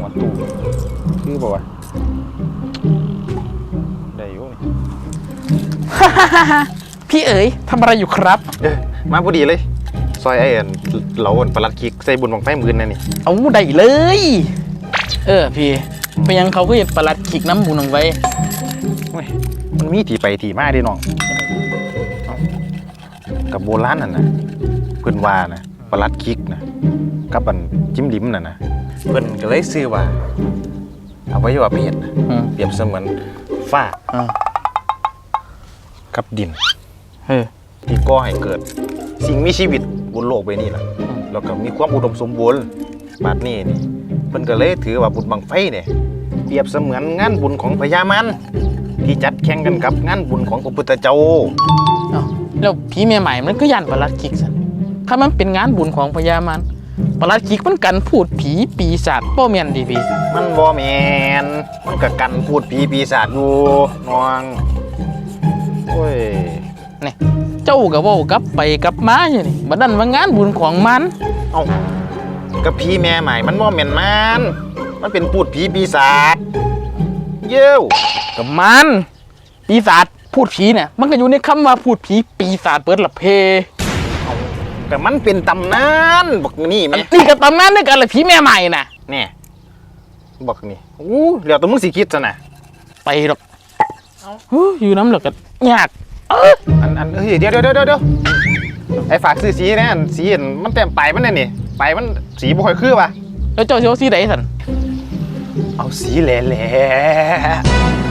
ป่าวะได้อยู่นี่ พี่เอ๋ยทำอะไรอยู่ครับ เออมาพอดีเลย ซอยไอ้อันเหลาอันประหลัดคิกใส่บุญบังไฟหมื่นนั่นนี่เอาได้เลย เออพี่ไปยังเขาก็เห็นประหลัดขีกน้ำบุญลงไว้เว้ยมันมีที่ไปที่มาเด้น้องเอ้ากับโบราณนั่นนะเพิ่นว่านะประหลัดคิกนะกับอันจิ้มลิ้มน่ะนะ เพิ่นก็เลยซื้อว่าเอาไว้ว่าเพศนะอืม เปรียบเสมือนฟ้าอ่ากับดินเออที่ก่อให้เกิด สิ่งมีชีวิตบนโลกใบนี้ล่ะอืม แล้วก็มีความอุดมสมบูรณ์บาดนี้นี่เพิ่นก็เลยถือว่าบุญบังไฟเนี่ยเปรียบเสมือนงานบุญของพญามันที่จัดแข่งกันกับงานบุญของพระพุทธเจ้า เอาแล้วผีเมียใหม่มันก็ยันประหลัดขีกสันถ้ามันเป็นงานบุญของพญามัน ประหลัดขีกมันกันพูดผีปีศาจป้อเมียนดีพี่มันบ่แมนมันก็กันพูดผีปีศาจอยู่น้องโอ้ยนี่เจ้าก็เว่ากลับไปกลับมาอยู่นี่บัดนั้นว่างานบุญของมัน เอ้ากับผีแม่ใหม่มันบ่แม่นมันมันเป็นพูดผีปีศาจเย้วกับมัน ปีศาจพูดผีเนี่ยมันก็อยู่ในคำว่าพูดผีปีศาจเปิดละเพ แต่มันเป็นตำนานบอกนี่แม่นี่ก็ตำนานด้วยกันเลยผีแม่ใหม่น่ะแน่บอกนี่อู้เดี๋ยวแตัวมึงสิคิดซะนะไปหรอกเฮ้ยอยู่น้ำเหลือกันยากเอ้ยอันอันเฮ้ยเดี๋ยวเดี๋ยวเดี๋ยวเดี๋ยวไอ้ฝากซื้อสีนะอันสีอันมันแต้มไปลายมันน่ะนี่ไปลายมันสีบ่ค่อยคือป่ะแล้วเจ้าเชียวซีไดสันเอาสีแหล่แหล่